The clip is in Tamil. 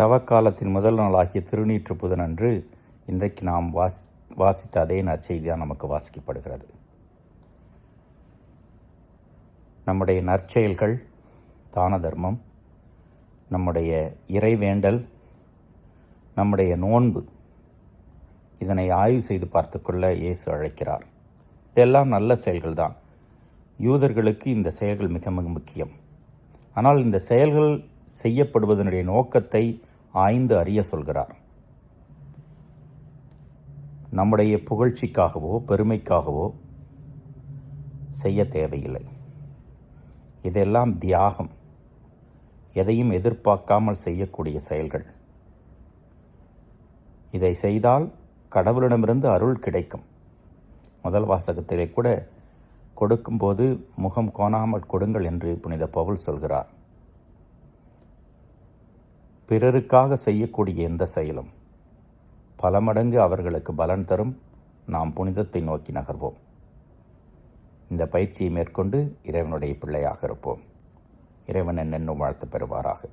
தவக்காலத்தின் முதல் நாளாகிய திருநீற்று புதனன்று இன்றைக்கு நாம் வாசி வாசித்த அதே நற்செய்தியாக நமக்கு வாசிக்கப்படுகிறது. நம்முடைய நற்செயல்கள் தான தர்மம் நம்முடைய இறைவேண்டல் நம்முடைய நோன்பு இதனை ஆய்வு செய்து பார்த்துக்கொள்ள இயேசு அழைக்கிறார். இதெல்லாம் நல்ல செயல்கள் தான் யூதர்களுக்கு இந்த செயல்கள் மிக மிக முக்கியம். ஆனால் இந்த செயல்கள் செய்யப்படுவதனுடைய நோக்கத்தை ஆய்ந்து அறிய சொல்கிறார். நம்முடைய புகழ்ச்சிக்காகவோ பெருமைக்காகவோ செய்ய தேவையில்லை. இதெல்லாம் தியாகம். எதையும் எதிர்பார்க்காமல் செய்யக்கூடிய செயல்கள். இதை செய்தால் கடவுளிடமிருந்து அருள் கிடைக்கும். முதல் வாசகத்திலே கூட கொடுக்கும்போது முகம் கோணாமல் கொடுங்கள் என்று புனித பவுல் சொல்கிறார். பிறருக்காக செய்யக்கூடிய எந்த செயலும் பல மடங்கு அவர்களுக்கு பலன் தரும். நாம் புனிதத்தை நோக்கி நகர்வோம். இந்த பயிற்சியை மேற்கொண்டு இறைவனுடைய பிள்ளையாக இருப்போம். இறைவன் என்னென்னும் வாழ்த்து பெறுவாராக.